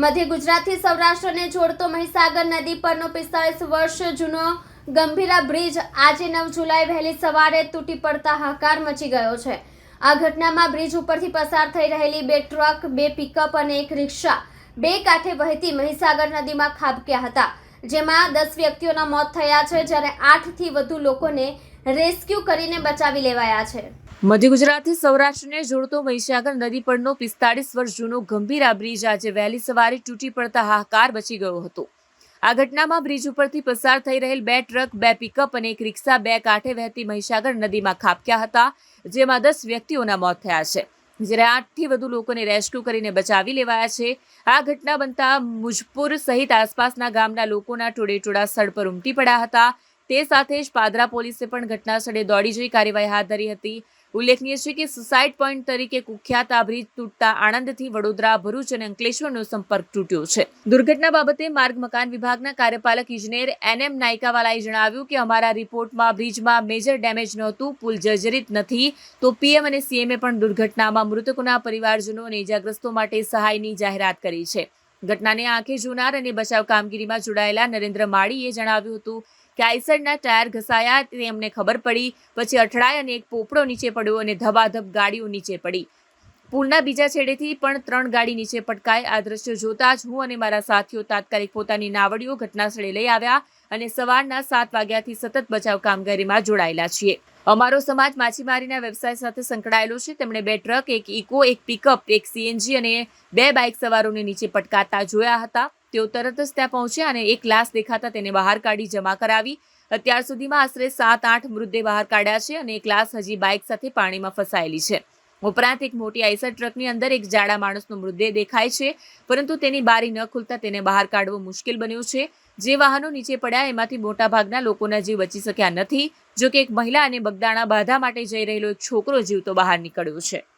મધ્ય ગુજરાતથી સૌરાષ્ટ્રને જોડતો મહીસાગર નદી પરનો પિસ્તાળીસ વર્ષ જૂનો ગંભીરા બ્રિજ આજે નવ જુલાઈ વહેલી સવારે તૂટી પડતા હાહાકાર મચી ગયો છે. આ ઘટનામાં બ્રિજ ઉપરથી પસાર થઈ રહેલી બે ટ્રક, બે પિકઅપ અને એક રિક્ષા બે કાંઠે વહેતી મહીસાગર નદીમાં ખાબક્યા હતા. જેમાં દસ વ્યક્તિઓના મોત થયા છે, જ્યારે આઠથી વધુ લોકોને રેસ્ક્યુ કરીને બચાવી લેવાયા છે. મધ્ય ગુજરાતથી સૌરાષ્ટ્રને જોડતો મહીસાગર નદી પરનો પિસ્તાળીસ વર્ષ જૂનો ગંભીરા બ્રિજ આજે વહેલી સવારે તૂટી પડતા હાહાકાર બચી ગયો હતો. આ ઘટનામાં બ્રિજ ઉપરથી પસાર થઈ રહેલ બે ટ્રક, બે પિકઅપ અને એક રિક્ષા બે કાંઠે વહેતી મહીસાગર નદીમાં ખાબક્યા હતા, જેમાં દસ વ્યક્તિઓના મોત થયા છે. જ્યારે આઠથી વધુ લોકોને રેસ્ક્યુ કરીને બચાવી લેવાયા છે. આ ઘટના બનતા મુજપુર સહિત આસપાસના ગામના લોકોના ટોળેટોળા સ્થળ પર ઉમટી પડ્યા હતા. તે સાથે જ પાદરા પોલીસે પણ ઘટના સ્થળે દોડી જઈ કાર્યવાહી હાથ ધરી હતી. ઉલ્લેખનીય છે કે સુસાઇડ પોઈન્ટ તરીકે કુખ્યાત આ બ્રિજ તૂટતા આણંદથી વડોદરા, ભરૂચ અને અંકલેશ્વરનો સંપર્ક તૂટ્યો છે. દુર્ઘટના બાબતે માર્ગ મકાન વિભાગના કાર્યપાલક ઇજનેર એન એમ નાયકાવાલાએ જણાવ્યું કે અમારા રિપોર્ટમાં બ્રિજમાં મેજર ડેમેજ નહોતું, પુલ જર્જરિત નથી, તો પીએમ અને સીએમએ પણ દુર્ઘટનામાં મૃતકોના પરિવારજનો અને ઇજાગ્રસ્તો માટે સહાયની જાહેરાત કરી છે. ઘટનાને આંખે જોનાર અને બચાવ કામગીરીમાં જોડાયેલા નરેન્દ્ર માળીએ જણાવ્યું હતું કે આઈસરના ટાયર ઘસાયા, તે અમને ખબર પડી, પછી અથડાય અને એક પોપડો નીચે પડ્યો અને ધબાધબ ગાડીઓ નીચે પડી. પુલના બીજા છેડેથી પણ ત્રણ ગાડી નીચે પટકાય આ દ્રશ્ય જોતા જ હું અને મારા સાથીઓ તાત્કાલિક પોતાની નાવડીઓ ઘટનાસ્થળે લઈ આવ્યા અને સવારના સાત વાગ્યાથી સતત બચાવ કામગીરીમાં જોડાયેલા છીએ. અમારો સમાજ માછીમારીના વ્યવસાય સાથે સંકળાયેલો છે. તેમણે બે ટ્રક, એક ઇકો, એક પિકઅપ, એક સીએનજી અને બે બાઇક સવારોને નીચે પટકાતા જોયા હતા. તેઓ તરત જ ત્યાં પહોંચ્યા અને એક લાશ દેખાતા તેને બહાર કાઢી જમા કરાવી. અત્યાર સુધીમાં આશરે સાત, આઠ મૃતદેહ બહાર કાઢ્યા છે અને એક લાશ હજી બાઇક સાથે પાણીમાં ફસાયેલી છે. ઉપરાંત એક મોટી આઈસર ટ્રકની અંદર એક જાડા માણસનો મૃતદેહ દેખાય છે, પરંતુ તેની બારી ન ખુલતા તેને બહાર કાઢવો મુશ્કેલ બન્યું છે. જે વાહનો નીચે પડ્યા એમાંથી મોટાભાગના લોકોના જીવ બચી શક્યા નથી, જો કે એક મહિલા અને બગદાણા બાધા માટે જઈ રહેલો એક છોકરો જીવતો બહાર નીકળ્યો છે.